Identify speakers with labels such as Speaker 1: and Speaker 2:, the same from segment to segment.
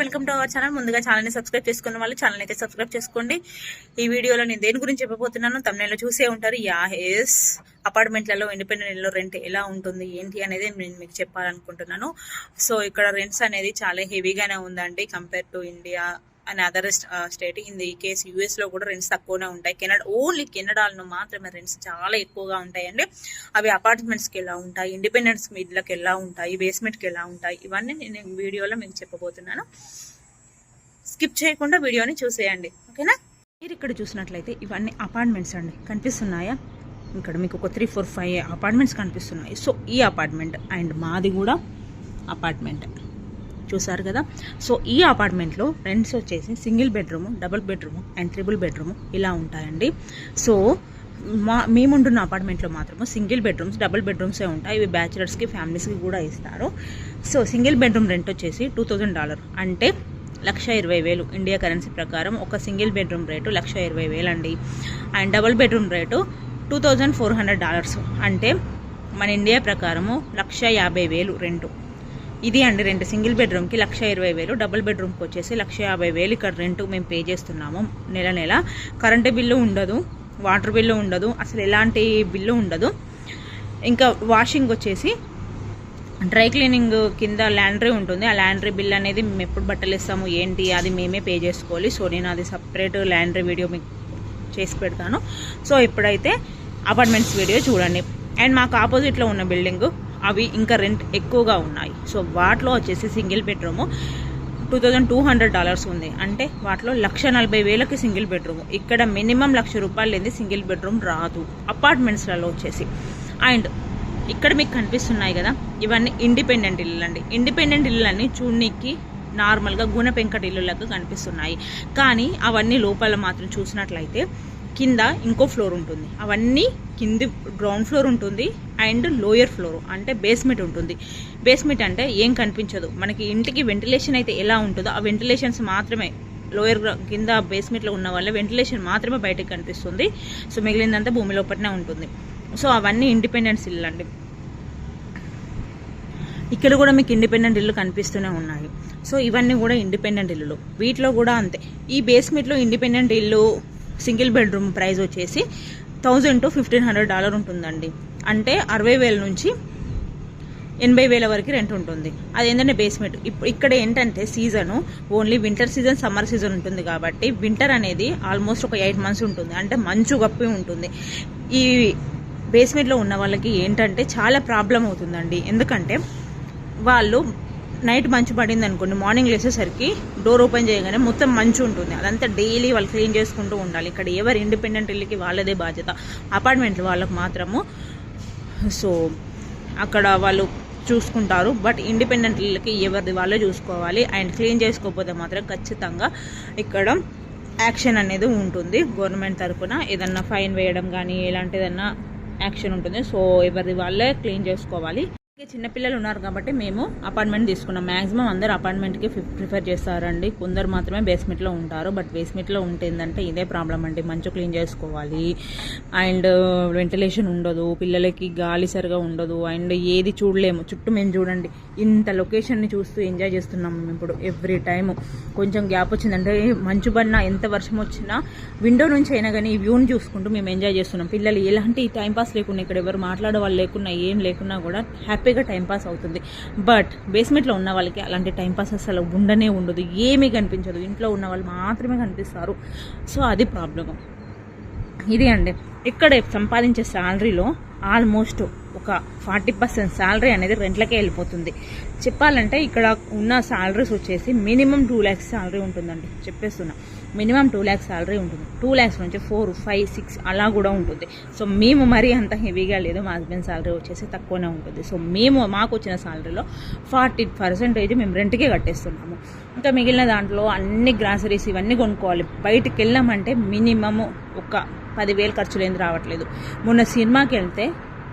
Speaker 1: Welcome to our channel. ముందుగా ఛానల్ని subscribe చేసుకున్న వాళ్ళు ఛానల్ అయితే సబ్స్క్రైబ్ చేసుకోండి. ఈ వీడియోలో నేను దేని గురించి చెప్పబోతున్నాను తమిళలో చూసే ఉంటారు. యా ఎస్. అపార్ట్మెంట్లలో ఇండిపెండెంట్ ఇల్లు రెంట్ ఎలా ఉంటుంది ఏంటి అనేది నేను మీకు చెప్పాలనుకుంటున్నాను. సో ఇక్కడ రెంట్స్ అనేది చాలా హెవీగానే ఉందండి. Compare to India and other state in the case యూఎస్లో కూడా రెంట్స్ తక్కువనే ఉంటాయి. కెనడా ఓన్లీ కెనడాలో మాత్రమే రెంట్స్ చాలా ఎక్కువగా ఉంటాయండి అవి అపార్ట్మెంట్స్కి ఎలా ఉంటాయి? ఇండిపెండెన్స్ ఇళ్ళకి ఎలా ఉంటాయి? బేస్మెంట్కి ఎలా ఉంటాయి? ఇవన్నీ నేను వీడియోలో మీకు చెప్పబోతున్నాను. స్కిప్ చేయకుండా వీడియోని చూసేయండి. ఓకేనా? మీరు ఇక్కడ చూసినట్లయితే ఇవన్నీ అపార్ట్మెంట్స్ అండి. కనిపిస్తున్నాయా? ఇక్కడ మీకు ఒక త్రీ ఫోర్ ఫైవ్ అపార్ట్మెంట్స్ కనిపిస్తున్నాయి. సో ఈ అపార్ట్మెంట్ అండ్ మాది కూడా అపార్ట్మెంట్ చూసారు కదా. సో ఈ అపార్ట్మెంట్లో రెంట్స్ వచ్చేసి single bedroom double bedroom and triple bedroom ఇలా ఉంటాయండి. సో మా మేముంటున్న అపార్ట్మెంట్లో మాత్రము సింగిల్ బెడ్రూమ్స్ డబుల్ బెడ్రూమ్సే ఉంటాయి. ఇవి బ్యాచిలర్స్కి ఫ్యామిలీస్కి కూడా ఇస్తారు. సో సింగిల్ బెడ్రూమ్ రెంట్ వచ్చేసి టూ థౌజండ్ డాలర్. అంటే లక్ష ఇరవై వేలు. ఇండియా కరెన్సీ ప్రకారం ఒక సింగిల్ బెడ్రూమ్ రేటు లక్ష ఇరవై వేలు అండి and double bedroom rate two thousand four hundred dollars. అంటే మన ఇండియా ప్రకారము లక్ష యాభై వేలు రెంటు. ఇది అండి రెండు సింగిల్ బెడ్రూమ్కి లక్ష ఇరవై వేలు డబుల్ బెడ్రూమ్కి వచ్చేసి లక్ష యాభై వేలు. ఇక్కడ రెంట్ మేము పే చేస్తున్నాము నెల నెల. కరెంటు బిల్లు ఉండదు వాటర్ బిల్లు ఉండదు అసలు ఎలాంటి బిల్లు ఉండదు. ఇంకా వాషింగ్ వచ్చేసి డ్రై క్లీనింగ్ కింద ల్యాండ్రీ ఉంటుంది. ఆ ల్యాండ్రీ బిల్ అనేది మేము ఎప్పుడు బట్టలు ఇస్తాము ఏంటి అది మేమే పే చేసుకోవాలి. సో నేను అది సపరేట్ ల్యాండ్రీ వీడియో మీకు చేసి పెడతాను. సో ఇప్పుడైతే అపార్ట్మెంట్స్ వీడియో చూడండి. అండ్ మాకు ఆపోజిట్లో ఉన్న బిల్డింగ్ అవి ఇంకా రెంట్ ఎక్కువగా ఉన్నాయి. సో వాటిలో వచ్చేసి single bedroom two thousand two hundred dollars ఉంది. అంటే వాటిలో లక్ష నలభై వేలకి సింగిల్ బెడ్రూమ్. ఇక్కడ మినిమం లక్ష రూపాయలు లేని సింగిల్ బెడ్రూమ్ రాదు. అపార్ట్మెంట్స్లలో వచ్చేసి. అండ్ ఇక్కడ మీకు కనిపిస్తున్నాయి కదా ఇవన్నీ ఇండిపెండెంట్ ఇల్లు అండి. ఇండిపెండెంట్ ఇల్లులన్నీ చూడనీకి నార్మల్గా గుణపెంకటి ఇల్లులకు కనిపిస్తున్నాయి. కానీ అవన్నీ లోపల మాత్రం చూసినట్లయితే కింద ఇంకో ఫ్లోర్ ఉంటుంది. అవన్నీ కింది గ్రౌండ్ ఫ్లోర్ ఉంటుంది అండ్ లోయర్ ఫ్లోర్ అంటే బేస్మెంట్ ఉంటుంది. బేస్మెంట్ అంటే ఏం కనిపించదు. మనకి ఇంటికి వెంటిలేషన్ అయితే ఎలా ఉంటుందో ఆ వెంటిలేషన్స్ మాత్రమే లోయర్ కింద బేస్మెంట్లో ఉన్న వల్ల వెంటిలేషన్ మాత్రమే బయటకు కనిపిస్తుంది. సో మిగిలిందంతా భూమి లోపలనే ఉంటుంది. సో అవన్నీ ఇండిపెండెన్స్ ఇల్లు అండి. ఇక్కడ కూడా మీకు ఇండిపెండెంట్ ఇల్లు కనిపిస్తూనే ఉన్నాయి. సో ఇవన్నీ కూడా ఇండిపెండెంట్ ఇల్లులు. వీటిలో కూడా అంతే. ఈ బేస్మెంట్లో ఇండిపెండెంట్ ఇల్లు సింగిల్ బెడ్రూమ్ ప్రైస్ వచ్చేసి thousand to fifteen hundred dollar ఉంటుందండి. అంటే అరవై వేల నుంచి ఎనభై వేల వరకు రెంట్ ఉంటుంది. అది ఏంటంటే బేస్మెంట్ ఇప్పుడు ఇక్కడ ఏంటంటే season only winter season summer season ఉంటుంది కాబట్టి వింటర్ అనేది ఆల్మోస్ట్ ఒక ఎయిట్ మంత్స్ ఉంటుంది. అంటే మంచు గప్పి ఉంటుంది. ఈ బేస్మెంట్లో ఉన్న వాళ్ళకి ఏంటంటే చాలా ప్రాబ్లం అవుతుందండి. ఎందుకంటే వాళ్ళు నైట్ మంచు పడింది అనుకోండి మార్నింగ్ లేసేసరికి డోర్ ఓపెన్ చేయగానే మొత్తం మంచు ఉంటుంది. అదంతా డైలీ వాళ్ళు క్లీన్ చేసుకుంటూ ఉండాలి. ఇక్కడ ఎవరు ఇండిపెండెంట్ ఇల్లుకి వాళ్ళదే బాధ్యత. అపార్ట్మెంట్ వాళ్ళకు మాత్రము. సో అక్కడ వాళ్ళు చూసుకుంటారు. బట్ ఇండిపెండెంట్ ఇళ్ళకి ఎవరిది వాళ్ళే చూసుకోవాలి. అండ్ క్లీన్ చేసుకోకపోతే మాత్రం ఖచ్చితంగా ఇక్కడ యాక్షన్ అనేది ఉంటుంది. గవర్నమెంట్ తరఫున ఏదన్నా ఫైన్ వేయడం కానీ ఎలాంటిదన్నా యాక్షన్ ఉంటుంది. సో ఎవరిది వాళ్ళే క్లీన్ చేసుకోవాలి. చిన్నపిల్లలు ఉన్నారు కాబట్టి మేము అపార్ట్మెంట్ తీసుకున్నాం. మ్యాక్సిమం అందరు అపార్ట్మెంట్కి ప్రిఫర్ చేస్తారండి. కొందరు మాత్రమే బేస్మెంట్లో ఉంటారు. బట్ బేస్మెంట్లో ఉంటే ఏంటంటే ఇదే ప్రాబ్లం అండి. మంచు క్లీన్ చేసుకోవాలి. అండ్ వెంటిలేషన్ ఉండదు. పిల్లలకి గాలి సరిగా ఉండదు. అండ్ ఏది చూడలేము. చుట్టూ మేము చూడండి. ఇంత లొకేషన్ని చూస్తూ ఎంజాయ్ చేస్తున్నాం మేము ఇప్పుడు ఎవ్రీ టైము. కొంచెం గ్యాప్ వచ్చిందంటే మంచు పడినా ఎంత వర్షం వచ్చినా విండో నుంచి అయినా కానీ ఈ వ్యూని చూసుకుంటూ మేము ఎంజాయ్ చేస్తున్నాం. పిల్లలు ఎలాంటి టైంపాస్ లేకుండా ఇక్కడ ఎవరు మాట్లాడే వాళ్ళు లేకున్నా ఏం లేకున్నా కూడా హ్యాపీ హ్యాపీగా టైంపాస్ అవుతుంది. బట్ బేస్మెంట్లో ఉన్న వాళ్ళకి అలాంటి టైంపాస్ అసలు ఉండనే ఉండదు. ఏమీ కనిపించదు. ఇంట్లో ఉన్న వాళ్ళు మాత్రమే కనిపిస్తారు. సో అది ప్రాబ్లమ్ ఇది అండి. ఇక్కడ సంపాదించే శాలరీలో ఆల్మోస్ట్ ఒక ఫార్టీ పర్సెంట్ శాలరీ అనేది రెంట్లకే వెళ్ళిపోతుంది. చెప్పాలంటే ఇక్కడ ఉన్న శాలరీస్ వచ్చేసి మినిమం టూ ల్యాక్స్ శాలరీ ఉంటుందండి. చెప్పేస్తున్నా. మినిమం టూ ల్యాక్స్ శాలరీ ఉంటుంది. టూ ల్యాక్స్ నుంచి ఫోర్ ఫైవ్ సిక్స్ అలా కూడా ఉంటుంది. సో మేము మరీ అంత హెవీగా లేదు. మా హస్బెండ్ శాలరీ వచ్చేసి తక్కువనే ఉంటుంది. సో మేము మాకు వచ్చిన శాలరీలో ఫార్టీ పర్సెంటేజ్ మేము రెంట్కే కట్టేస్తున్నాము. ఇంకా మిగిలిన దాంట్లో అన్ని గ్రాసరీస్ ఇవన్నీ కొనుక్కోవాలి. బయటికి వెళ్ళామంటే మినిమము ఒక పదివేలు ఖర్చు లేని రావట్లేదు. మొన్న సినిమాకి వెళ్తే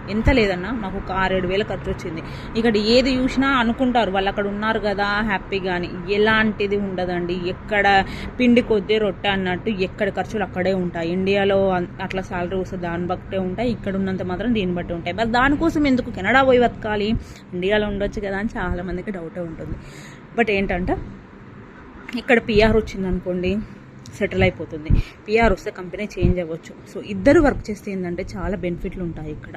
Speaker 1: ఎంత లేదన్నా మాకు ఒక ఆరేడు వేల ఖర్చు వచ్చింది. ఇక్కడ ఏది చూసినా అనుకుంటారు వాళ్ళు అక్కడ ఉన్నారు కదా హ్యాపీగా అని. ఎలాంటిది ఉండదండి. ఎక్కడ పిండి కొద్ది రొట్టె అన్నట్టు ఎక్కడ ఖర్చులు అక్కడే ఉంటాయి. ఇండియాలో అట్లా సాలరీ వస్తే దాన్ని బట్టే ఉంటాయి ఇక్కడ ఉన్నంత మాత్రం దీన్ని బట్టి ఉంటాయి. మరి దానికోసం ఎందుకు కెనడా పోయి బతకాలి? ఇండియాలో ఉండొచ్చు కదా అని చాలామందికి డౌటే ఉంటుంది. బట్ ఏంటంటే ఇక్కడ పిఆర్ వచ్చింది అనుకోండి సెటిల్ అయిపోతుంది. పిఆర్ వస్తే కంపెనీ చేంజ్ అవ్వచ్చు. సో ఇద్దరు వర్క్ చేస్తే ఏంటంటే చాలా బెనిఫిట్లు ఉంటాయి ఇక్కడ.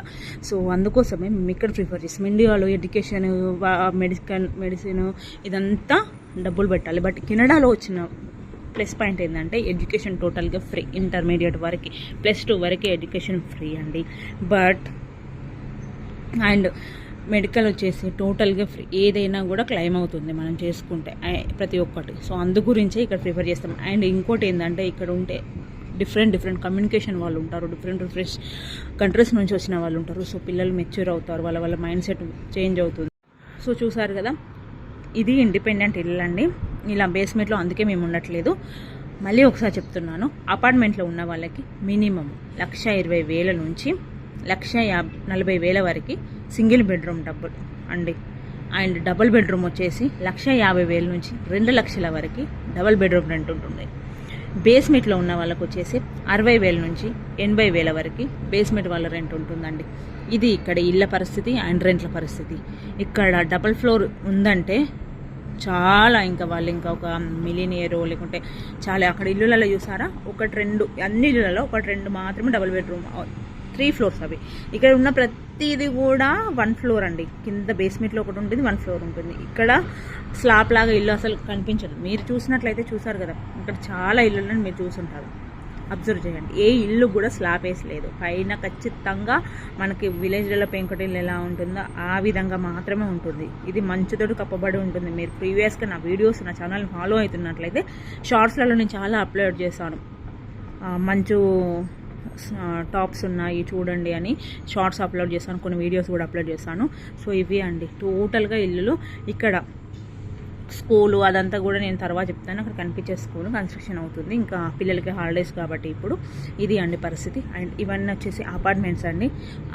Speaker 1: సో అందుకోసమే మేము ఇక్కడ ప్రిఫర్ చేస్తాం. ఇండియాలో ఎడ్యుకేషన్ మెడికల్ మెడిసిన్ ఇదంతా డబ్బులు పెట్టాలి. బట్ కెనడాలో వచ్చిన ప్లస్ పాయింట్ ఏంటంటే ఎడ్యుకేషన్ టోటల్గా ఫ్రీ ఇంటర్మీడియట్ వరకు ప్లస్ టూ వరకు ఎడ్యుకేషన్ ఫ్రీ అండి. బట్ అండ్ మెడికల్ వచ్చేసి టోటల్గా ఫ్రీ ఏదైనా కూడా క్లెయిమ్ అవుతుంది మనం చేసుకుంటే ప్రతి ఒక్కటి. సో అందు గురించే ఇక్కడ ప్రిఫర్ చేస్తాం. అండ్ ఇంకోటి ఏంటంటే ఇక్కడ ఉంటే డిఫరెంట్ డిఫరెంట్ కమ్యూనికేషన్ వాళ్ళు ఉంటారు డిఫరెంట్ డిఫరెంట్ కంట్రీస్ నుంచి వచ్చిన వాళ్ళు ఉంటారు. సో పిల్లలు మెచ్యూర్ అవుతారు వాళ్ళ వాళ్ళ మైండ్ సెట్ చేంజ్ అవుతుంది. సో చూసారు కదా ఇది ఇండిపెండెంట్ ఇల్లు అండి. ఇలా బేస్మెంట్లో అందుకే మేము ఉండట్లేదు. మళ్ళీ ఒకసారి చెప్తున్నాను అపార్ట్మెంట్లో ఉన్న వాళ్ళకి మినిమం లక్ష ఇరవై వేల నుంచి లక్ష యాభై నలభై వేల వరకు సింగిల్ బెడ్రూమ్ డబ్బులు అండి. అండ్ డబుల్ బెడ్రూమ్ వచ్చేసి లక్ష యాభై వేల నుంచి రెండు లక్షల వరకు డబుల్ బెడ్రూమ్ రెంట్ ఉంటుంది. బేస్మెంట్లో ఉన్న వాళ్ళకు వచ్చేసి అరవై వేల నుంచి ఎనభై వేల వరకు బేస్మెంట్ వాళ్ళ రెంట్ ఉంటుందండి. ఇది ఇక్కడ ఇళ్ళ పరిస్థితి అండ్ రెంట్ల పరిస్థితి. ఇక్కడ డబుల్ ఫ్లోర్ ఉందంటే చాలా ఇంకా వాళ్ళు ఇంకా ఒక మిలీనియర్ లేకుంటే చాలా అక్కడ ఇల్లులలో చూసారా? ఒకటి రెండు అన్ని ఇళ్ళలో ఒకటి రెండు మాత్రమే డబుల్ బెడ్రూమ్ త్రీ ఫ్లోర్స్ అవి. ఇక్కడ ఉన్న ప్రతి ప్రతిది కూడా వన్ ఫ్లోర్ అండి. కింద బేస్మెంట్లో ఒకటి ఉంటుంది వన్ ఫ్లోర్ ఉంటుంది. ఇక్కడ స్లాబ్ లాగా ఇల్లు అసలు కనిపించదు. మీరు చూసినట్లయితే చూసారు కదా ఇక్కడ చాలా ఇల్లులను మీరు చూసుంటారు. అబ్జర్వ్ చేయండి. ఏ ఇల్లు కూడా స్లాబ్ వేసలేదు పైన ఖచ్చితంగా మనకి విలేజ్లలో పెంకుటిల్లు ఎలా ఉంటుందో ఆ విధంగా మాత్రమే ఉంటుంది. ఇది మంచుతోటి కప్పబడి ఉంటుంది. మీరు ప్రీవియస్గా నా వీడియోస్ నా ఛానల్ ఫాలో అవుతున్నట్లయితే షార్ట్స్లలో నేను చాలా అప్లోడ్ చేశాను. మంచు టాప్స్ ఉన్నాయి చూడండి అని షార్ట్స్ అప్లోడ్ చేశాను కొన్ని వీడియోస్ కూడా అప్లోడ్ చేశాను సో ఇవి అండి టోటల్గా ఇల్లులు. ఇక్కడ స్కూలు అదంతా కూడా నేను తర్వాత చెప్తాను. అక్కడ కనిపించే స్కూల్ కన్స్ట్రక్షన్ అవుతుంది. ఇంకా పిల్లలకి హాలిడేస్ కాబట్టి ఇప్పుడు ఇది అండి పరిస్థితి. అండ్ ఇవన్నీ వచ్చేసి అపార్ట్మెంట్స్ అండి.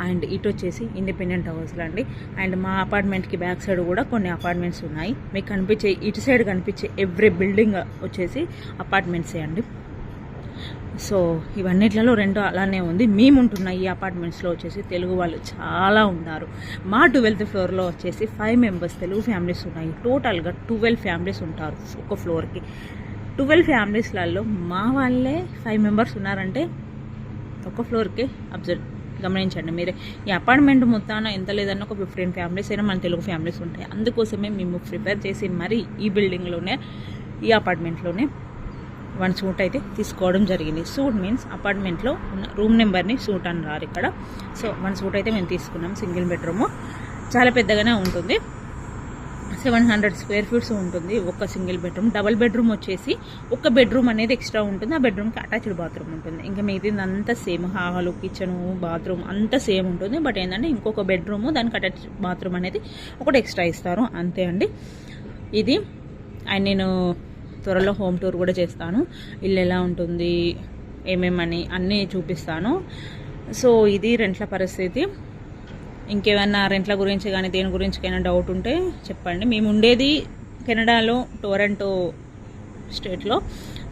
Speaker 1: అండ్ ఇటు వచ్చేసి ఇండిపెండెంట్ హౌస్లు అండి. అండ్ మా అపార్ట్మెంట్కి బ్యాక్ సైడ్ కూడా కొన్ని అపార్ట్మెంట్స్ ఉన్నాయి. మీకు కనిపించే ఇటు సైడ్ కనిపించే ఎవ్రీ బిల్డింగ్ వచ్చేసి అపార్ట్మెంట్సే అండి. సో ఇవన్నిట్లలో రెండు అలానే ఉంది. మేము ఉంటున్నాయి ఈ అపార్ట్మెంట్స్లో వచ్చేసి తెలుగు వాళ్ళు చాలా ఉన్నారు. మా ట్వెల్త్ ఫ్లోర్లో వచ్చేసి ఫైవ్ మెంబర్స్ తెలుగు ఫ్యామిలీస్ ఉన్నాయి. టోటల్గా ట్వెల్వ్ ఫ్యామిలీస్ ఉంటారు ఒక ఫ్లోర్కి. ట్వెల్వ్ ఫ్యామిలీస్లలో మా వాళ్ళే ఫైవ్ మెంబర్స్ ఉన్నారంటే ఒక ఫ్లోర్కి అబ్జర్వ్ గమనించండి మీరే. ఈ అపార్ట్మెంట్ మొత్తాన ఎంత లేదన్నా ఒక ఫిఫ్టీన్ ఫ్యామిలీస్ అయినా మన తెలుగు ఫ్యామిలీస్ ఉంటాయి. అందుకోసమే మేము ప్రిపేర్ చేసి మరీ ఈ బిల్డింగ్లోనే ఈ అపార్ట్మెంట్లోనే వన్ సూట్ అయితే తీసుకోవడం జరిగింది. సూట్ మీన్స్ అపార్ట్మెంట్లో ఉన్న రూమ్ నెంబర్ని సూట్ అని రారు ఇక్కడ. సో వన్ సూట్ అయితే మేము తీసుకున్నాం సింగిల్ బెడ్రూమ్ చాలా పెద్దగానే ఉంటుంది. సెవెన్ హండ్రెడ్ స్క్వేర్ ఫీట్స్ ఉంటుంది ఒక సింగిల్ బెడ్రూమ్ డబల్ బెడ్రూమ్ వచ్చేసి ఒక బెడ్రూమ్ అనేది ఎక్స్ట్రా ఉంటుంది. ఆ బెడ్రూమ్కి అటాచ్డ్ బాత్రూమ్ ఉంటుంది. ఇంకా మిగతాది అంతా సేమ్ హాలు కిచెన్ బాత్రూమ్ అంతా సేమ్ ఉంటుంది. బట్ ఏంటంటే ఇంకొక బెడ్రూమ్ దానికి అటాచ్ బాత్రూమ్ అనేది ఒకటి ఎక్స్ట్రా ఇస్తారు. అంతే అండి. ఇది. అండ్ నేను త్వరలో హోమ్ టూర్ కూడా చేస్తాను. ఇల్లు ఎలా ఉంటుంది ఏమేమని అన్నీ చూపిస్తాను. సో ఇది రెంట్ల పరిస్థితి. ఇంకేమైనా రెంట్ల గురించి కానీ దేని గురించి అయినా డౌట్ ఉంటే చెప్పండి. మేము ఉండేది కెనడాలో టోరెంటో స్టేట్లో.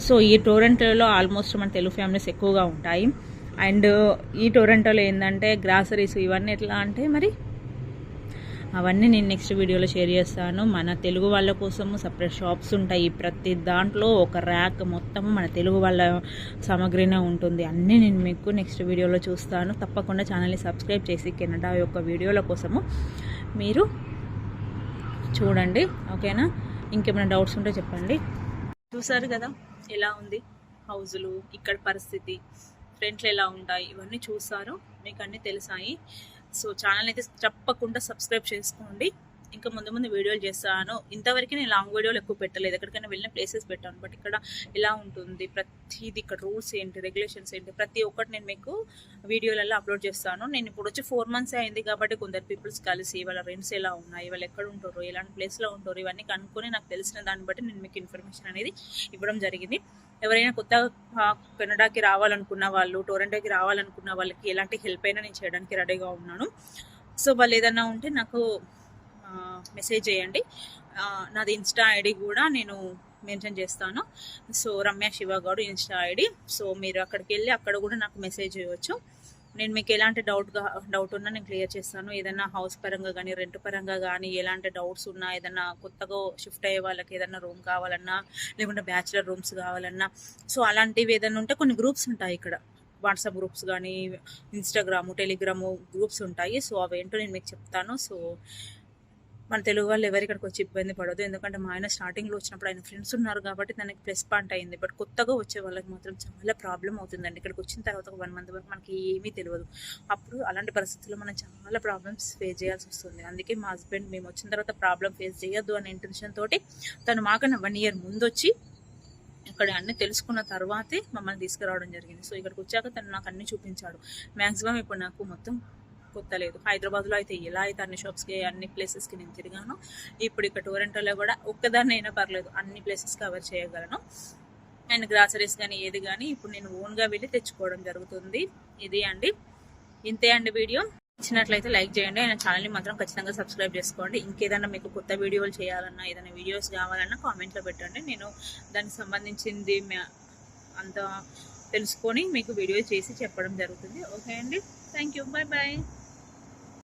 Speaker 1: సో ఈ టోరంటోలో ఆల్మోస్ట్ మన తెలుగు ఫ్యామిలీస్ ఎక్కువగా ఉంటాయి. అండ్ ఈ టొరంటోలో ఏంటంటే గ్రాసరీస్ ఇవన్నీ ఎట్లా అంటే మరి అవన్నీ నేను నెక్స్ట్ వీడియోలో షేర్ చేస్తాను. మన తెలుగు వాళ్ళ కోసము సపరేట్ షాప్స్ ఉంటాయి. ప్రతి దాంట్లో ఒక ర్యాక్ మొత్తం మన తెలుగు వాళ్ళ సామాగ్రినే ఉంటుంది. అన్నీ నేను మీకు నెక్స్ట్ వీడియోలో చూస్తాను. తప్పకుండా ఛానల్ని సబ్స్క్రైబ్ చేసి కెనడా యొక్క వీడియోల కోసము మీరు చూడండి. ఓకేనా ఇంకేమైనా డౌట్స్ ఉంటే చెప్పండి. చూసారు కదా? ఎలా ఉంది? హౌజులు ఇక్కడ పరిస్థితి ఫ్రంట్లు ఎలా ఉంటాయి? ఇవన్నీ చూసారు. మీకు అన్నీ తెలిసాయి. సో ఛానల్ అయితే తప్పకుండా సబ్స్క్రైబ్ చేసుకోండి. ఇంకా ముందు ముందు వీడియోలు చేస్తాను. ఇంతవరకు నేను లాంగ్ వీడియోలు ఎక్కువ పెట్టలేదు. ఎక్కడికైనా వెళ్ళిన ప్లేసెస్ పెట్టాను. బట్ ఇక్కడ ఎలా ఉంటుంది? ప్రతి ఇది ఇక్కడ రూల్స్ ఏంటి రెగ్యులేషన్స్ ఏంటి ప్రతి ఒక్కటి నేను మీకు వీడియోలలో అప్లోడ్ చేస్తాను. నేను ఇప్పుడు వచ్చి ఫోర్ మంత్స్ అయింది కాబట్టి కొందరు పీపుల్స్ కలిసి వాళ్ళ రెంట్స్ ఎలా ఉన్నాయి వాళ్ళు ఎక్కడ ఉంటారు ఎలాంటి ప్లేస్లో ఉంటారు ఇవన్నీ కనుక్కొని నాకు తెలిసిన దాన్ని బట్టి నేను మీకు ఇన్ఫర్మేషన్ అనేది ఇవ్వడం జరిగింది. ఎవరైనా కొత్తగా కెనడాకి రావాలనుకున్న వాళ్ళు టొరంటోకి రావాలనుకున్న వాళ్ళకి ఎలాంటి హెల్ప్ అయినా నేను చేయడానికి రెడీగా ఉన్నాను. సో వాళ్ళు ఏదన్నా ఉంటే నాకు మెసేజ్ చేయండి. నాది ఇన్స్టా ఐడి కూడా నేను మెన్షన్ చేస్తాను. So Ramya Shiva Goud insta ID. So మీరు అక్కడికి వెళ్ళి అక్కడ కూడా నాకు మెసేజ్ చేయవచ్చు నేను మీకు ఎలాంటి డౌట్ డౌట్ ఉన్నా నేను క్లియర్ చేస్తాను. ఏదైనా హౌస్ పరంగా కానీ రెంట్ పరంగా కానీ ఎలాంటి డౌట్స్ ఉన్నా ఏదైనా కొత్తగా షిఫ్ట్ అయ్యే వాళ్ళకి ఏదైనా రూమ్ కావాలన్నా లేకుంటే బ్యాచులర్ రూమ్స్ కావాలన్నా సో అలాంటివి ఏదైనా ఉంటే కొన్ని గ్రూప్స్ ఉంటాయి ఇక్కడ. వాట్సాప్ గ్రూప్స్ కానీ ఇన్స్టాగ్రాము టెలిగ్రాము గ్రూప్స్ ఉంటాయి. సో అవేంటో నేను మీకు చెప్తాను. సో మన తెలుగు వాళ్ళు ఎవరు ఇక్కడికి వచ్చి ఇబ్బంది పడదు. ఎందుకంటే మా ఆయన స్టార్టింగ్లో వచ్చినప్పుడు ఆయన ఫ్రెండ్స్ ఉన్నారు కాబట్టి తనకి ప్లస్ పాయింట్ అయింది. బట్ కొత్తగా వచ్చే వాళ్ళకి మాత్రం చాలా ప్రాబ్లం అవుతుందండి. ఇక్కడికి వచ్చిన తర్వాత ఒక వన్ మంత్ వరకు మనకి ఏమీ తెలియదు. అప్పుడు అలాంటి పరిస్థితుల్లో మనం చాలా ప్రాబ్లమ్స్ ఫేస్ చేయాల్సి వస్తుంది. అందుకే మా హస్బెండ్ మేము వచ్చిన తర్వాత ప్రాబ్లం ఫేస్ చేయొద్దు అనే ఇంటెన్షన్ తోటి తను మాకన్నా వన్ ఇయర్ ముందు వచ్చి ఇక్కడ అన్ని తెలుసుకున్న తర్వాతే మమ్మల్ని తీసుకురావడం జరిగింది. సో ఇక్కడికి వచ్చాక తను నాకు అన్ని చూపించాడు. మ్యాక్సిమం ఇప్పుడు నాకు మొత్తం కొత్త లేదు. హైదరాబాద్లో అయితే ఎలా అయితే అన్ని షాప్స్కి అన్ని ప్లేసెస్కి నేను తిరిగాను. ఇప్పుడు ఇక్కడ టోరెంటోలో కూడా ఒక్కదాన్ని అయినా పర్లేదు. అన్ని ప్లేసెస్ కవర్ చేయగలను. అండ్ గ్రాసరీస్ కానీ ఏది కానీ ఇప్పుడు నేను ఓన్గా వెళ్ళి తెచ్చుకోవడం జరుగుతుంది. ఇది అండి. ఇంతే అండి వీడియో. నచ్చినట్లయితే లైక్ చేయండి. ఆయన ఛానల్ని మాత్రం ఖచ్చితంగా సబ్స్క్రైబ్ చేసుకోండి. ఇంకేదన్నా మీకు కొత్త వీడియోలు చేయాలన్నా ఏదైనా వీడియోస్ కావాలన్నా కామెంట్లో పెట్టండి. నేను దానికి సంబంధించింది అంత తెలుసుకొని మీకు వీడియో చేసి చెప్పడం జరుగుతుంది. ఓకే అండి? Thank you bye bye